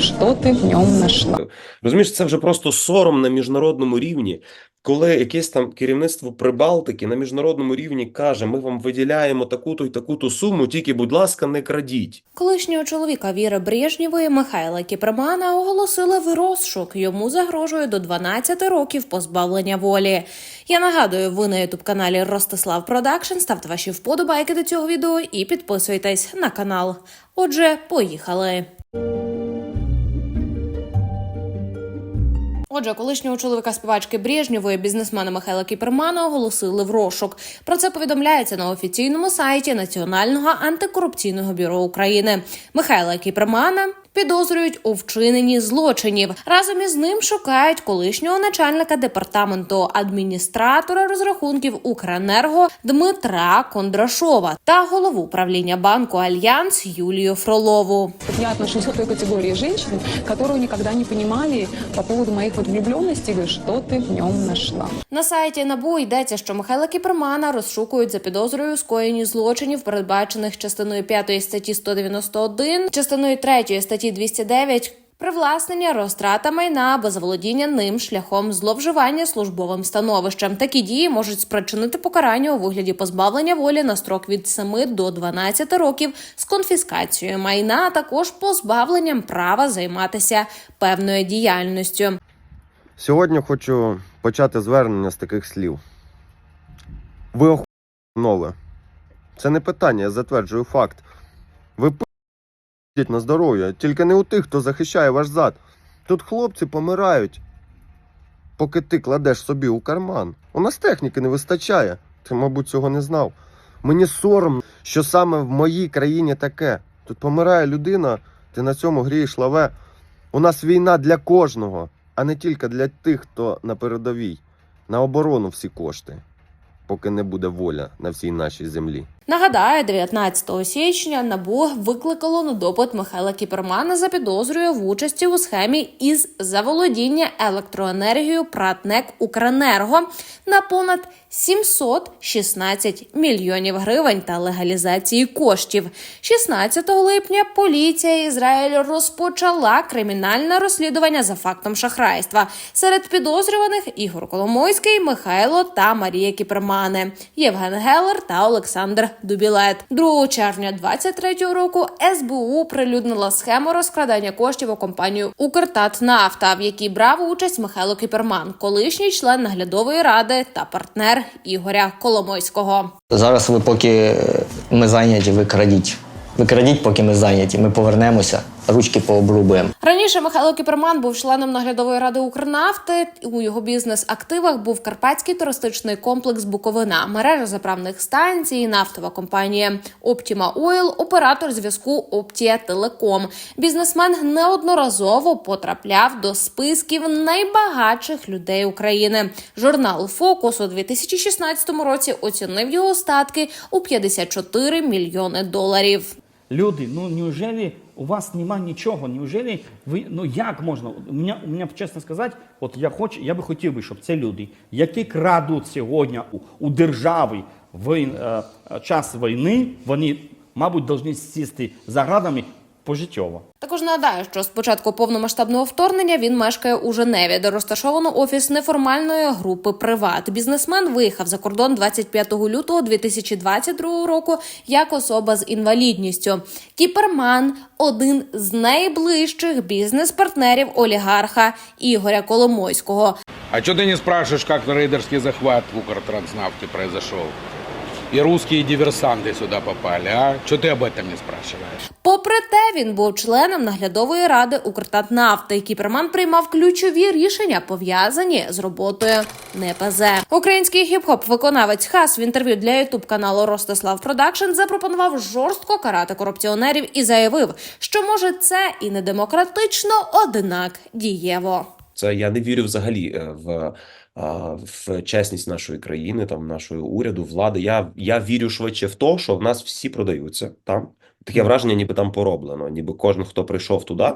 Что ты в нем нашла? Розумієш, це вже просто сором на міжнародному рівні, коли якесь там керівництво Прибалтики на міжнародному рівні каже: ми вам виділяємо таку-то й таку-то суму, тільки, будь ласка, не крадіть. Колишнього чоловіка Віри Брежнєвої Михайла Кіпремана оголосили в розшук. Йому загрожує до 12 років позбавлення волі. Я нагадую, ви на ютуб каналі Ростислав Продакшн. Ставте ваші вподобайки до цього відео і підписуйтесь на канал. Отже, поїхали. Отже, колишнього чоловіка співачки Брежнєвої бізнесмена Михайла Кіпермана оголосили в розшук. Про це повідомляється на офіційному сайті Національного антикорупційного бюро України. Михайла Кіпермана підозрюють у вчиненні злочинів. Разом із ним шукають колишнього начальника департаменту адміністратора розрахунків Укренерго Дмитра Кондрашова та голову управління банку Альянс Юлію Фролову. Я отношусь к той категории женщин, которую никогда не понимали по поводу моих вот влюбленностей, говорю, что ты в нем нашла. На сайті НАБУ йдеться, що Михайла Кіпермана розшукують за підозрою у скоєнні злочинів, передбачених частиною 5 статті 191, частиною 3 статті 209, Привласнення, розтрата майна або заволодіння ним шляхом зловживання службовим становищем. Такі дії можуть спричинити покарання у вигляді позбавлення волі на строк від 7 до 12 років з конфіскацією майна, а також позбавленням права займатися певною діяльністю. Сьогодні хочу почати звернення з таких слів. Ви охуєннове. Це не питання, я затверджую факт. Ви пи***ть на здоров'я, тільки не у тих, хто захищає ваш зад. Тут хлопці помирають, поки ти кладеш собі у карман. У нас техніки не вистачає. Ти, мабуть, цього не знав. Мені соромно, що саме в моїй країні таке. Тут помирає людина, ти на цьому грієш лаве. У нас війна для кожного, а не тільки для тих, хто на передовій. На оборону всі кошти, поки не буде воля на всій нашій землі. Нагадаю, 19 січня НАБУ викликало на допит Михайла Кіпермана за підозрою в участі у схемі із заволодіння електроенергією Пратнек Укренерго на понад 716 мільйонів гривень та легалізації коштів. 16 липня поліція Ізраїлю розпочала кримінальне розслідування за фактом шахрайства. Серед підозрюваних Ігор Коломойський, Михайло та Марія Кіпермани, Євген Гелер та Олександр Дубілет. 2 червня 23 року СБУ прилюднила схему розкрадання коштів у компанію Укртатнафта, в якій брав участь Михайло Кіперман, колишній член наглядової ради та партнер Ігоря Коломойського. Зараз ви поки ми зайняті, ви крадіть. Ви крадіть, поки ми зайняті. Ми повернемося, ручки пообрубуємо. Раніше Михайло Кіперман був членом наглядової ради Укрнафти. У його бізнес-активах був карпатський туристичний комплекс Буковина, мережа заправних станцій, нафтова компанія Optima Oil, оператор зв'язку Оптія Телеком. Бізнесмен неодноразово потрапляв до списків найбагатших людей України. Журнал Фокус у 2016 році оцінив його статки у 54 мільйони доларів. Люди, ну неужели у вас нема нічого? Неужели ви ну як можна? У мене, у мене чесно сказати, от я хочу, я би хотів би, щоб це люди, які крадуть сьогодні у, у держави в е, час війни, вони, мабуть, повинні сісти за градами пожиттєво. Також нагадаю, що з початку повномасштабного вторгнення він мешкає у Женеві, де розташовано офіс неформальної групи Приват. Бізнесмен виїхав за кордон 25 лютого 2022 року як особа з інвалідністю. Кіперман один з найближчих бізнес-партнерів олігарха Ігоря Коломойського. А что ты не спрашиваешь, как рейдерский захват в Укртранснафте произошел? И русские диверсанты сюда попали, а? Что ты об этом не спрашиваешь? Попри те, він був членом наглядової ради Укртатнафти. Кіперман приймав ключові рішення, пов'язані з роботою НПЗ. Український хіп-хоп виконавець Хас в інтерв'ю для ютуб каналу Ростислав Продакшн запропонував жорстко карати корупціонерів і заявив, що може це і не демократично, однак дієво. Це я не вірю взагалі е, в, в чесність нашої країни, там нашого уряду, влади. Я, я вірю швидше в те, що в нас всі продаються там. Таке враження, ніби там пороблено, ніби кожен, хто прийшов туди,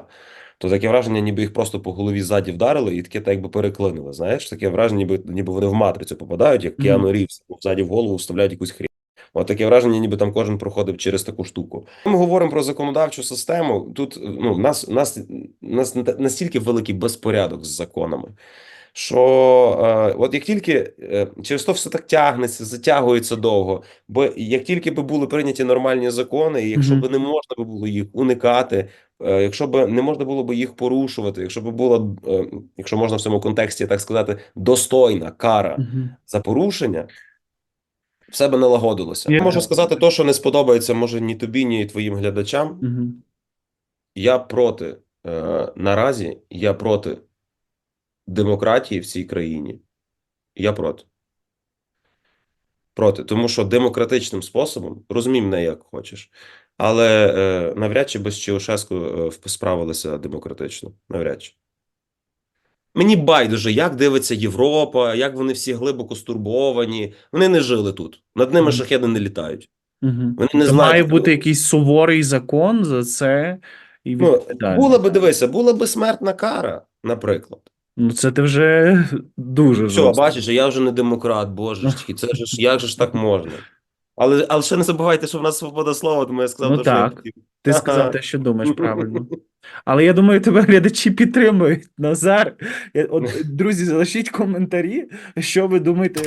то таке враження, ніби їх просто по голові ззаді вдарили і таке так якби переклинили. Знаєш, таке враження, ніби, ніби вони в матрицю попадають, як. Кіану Рівз ззаді в голову вставляють якусь хрінь. От таке враження, ніби там кожен проходив через таку штуку. Ми говоримо про законодавчу систему. Тут ну, нас, нас, нас настільки великий безпорядок з законами. Що е, от як тільки е, через то все так тягнеться, затягується довго. Бо як тільки би були прийняті нормальні закони, і якщо Мгм. б не можна би було їх уникати, е, якщо б не можна було б їх порушувати, якщо б була, е, якщо можна в цьому контексті так сказати, достойна кара Мгм. за порушення, все би налагодилося. Я- можу сказати то, що не сподобається, може, ні тобі, ні твоїм глядачам. Мгм. Я проти е, наразі, я проти демократії в цій країні. Я проти. Проти. Тому що демократичним способом, розумій мене як хочеш, але е, навряд чи без Чаушеску е, справилися демократично. Навряд чи. Мені байдуже, як дивиться Європа, як вони всі глибоко стурбовані. Вони не жили тут. Над ними Мгм. шахеди не літають. Мгм. Вони не Це знають. має бути якийсь суворий закон за це і Ну, була би, дивися, була би смертна кара, наприклад. Ну, це ти вже дуже Все, жорстко. бачиш, я вже не демократ, боже ж це ж як же ж так можна? Але, але ще не забувайте, що в нас свобода слова, тому я сказав, Ну те, що я хотів. Ти сказав те, що думаєш правильно. Але я думаю, тебе глядачі підтримують. Назар, от, друзі, залишіть коментарі, що ви думаєте.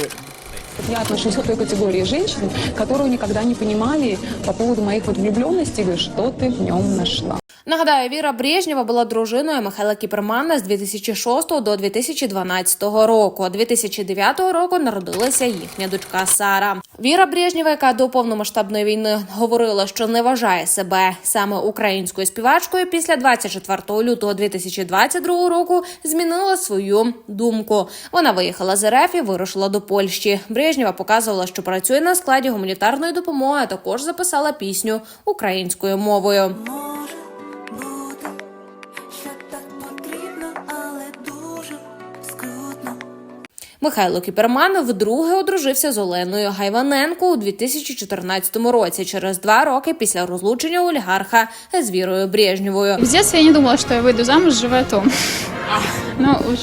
Я отношусь к той категории женщин, которые никогда не понимали по поводу моих вот влюбленностей, говорю, что ты в нем нашла. Нагадаю, Віра Брежнєва була дружиною Михайла Кіпермана з 2006 до 2012 року. 2009 року народилася їхня дочка Сара. Віра Брежнєва, яка до повномасштабної війни говорила, що не вважає себе саме українською співачкою, після 24 лютого 2022 року змінила свою думку. Вона виїхала з РФ і вирушила до Польщі. Брежнєва показувала, що працює на складі гуманітарної допомоги, а також записала пісню українською мовою. Михайло Кіперман вдруге одружився з Оленою Гайваненко у 2014 році, через два роки після розлучення олігарха з Вірою Брежнєвою. В детстве я не думала, что я выйду замуж с животом. Ну уж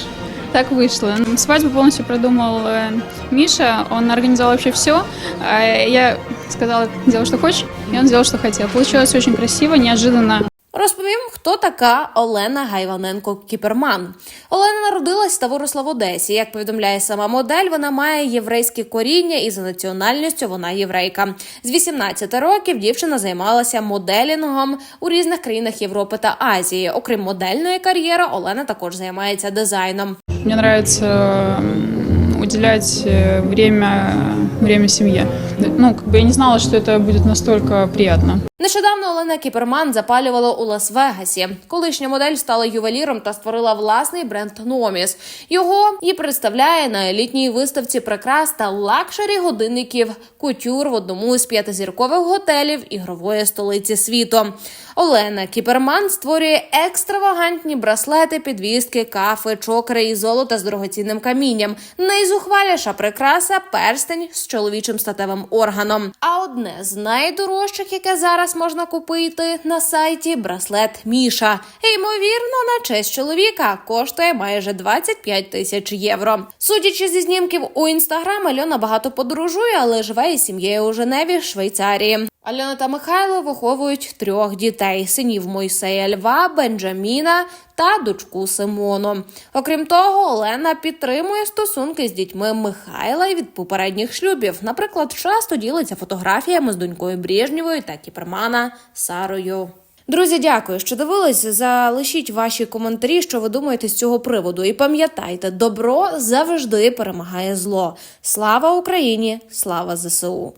так вышло. Свадьбу полностью продумал э, Миша, он организовал вообще все. Я сказала, делай, что хочешь, и он сделал, что хотел. Получилось очень красиво, неожиданно. Розповім, хто така Олена Гайваненко Кіперман. Олена народилась та виросла в Одесі. Як повідомляє сама модель, вона має єврейське коріння і за національністю вона єврейка. З 18 років дівчина займалася моделінгом у різних країнах Європи та Азії. Окрім модельної кар'єри, Олена також займається дизайном. Мне нравится м, уделять э, время, время семье. Ну, как бы я не знала, что это будет настолько приятно. Нещодавно Олена Кіперман запалювала у Лас-Вегасі. Колишня модель стала ювеліром та створила власний бренд Номіс. Його її представляє на елітній виставці прикрас та лакшері годинників кутюр в одному із п'ятизіркових готелів ігрової столиці світу. Олена Кіперман створює екстравагантні браслети, підвіски, кафи, чокри і золота з дорогоцінним камінням. Найзухваліша прикраса перстень з чоловічим статевим органом. А одне з найдорожчих, яке зараз можна купити на сайті, браслет Міша. Ймовірно, на честь чоловіка коштує майже 25 тисяч євро. Судячи зі знімків у інстаграм, Альона багато подорожує, але живе із сім'єю у Женеві, Швейцарії. Альона та Михайло виховують трьох дітей: синів Мойсея Льва, Бенджаміна та дочку Симону. Окрім того, Олена підтримує стосунки з дітьми Михайла від попередніх шлюбів. Наприклад, часто ділиться фотографіями з донькою Брежнєвою та Кіпермана Сарою. Друзі, дякую, що дивились. Залишіть ваші коментарі, що ви думаєте з цього приводу. І пам'ятайте, добро завжди перемагає зло. Слава Україні! Слава ЗСУ!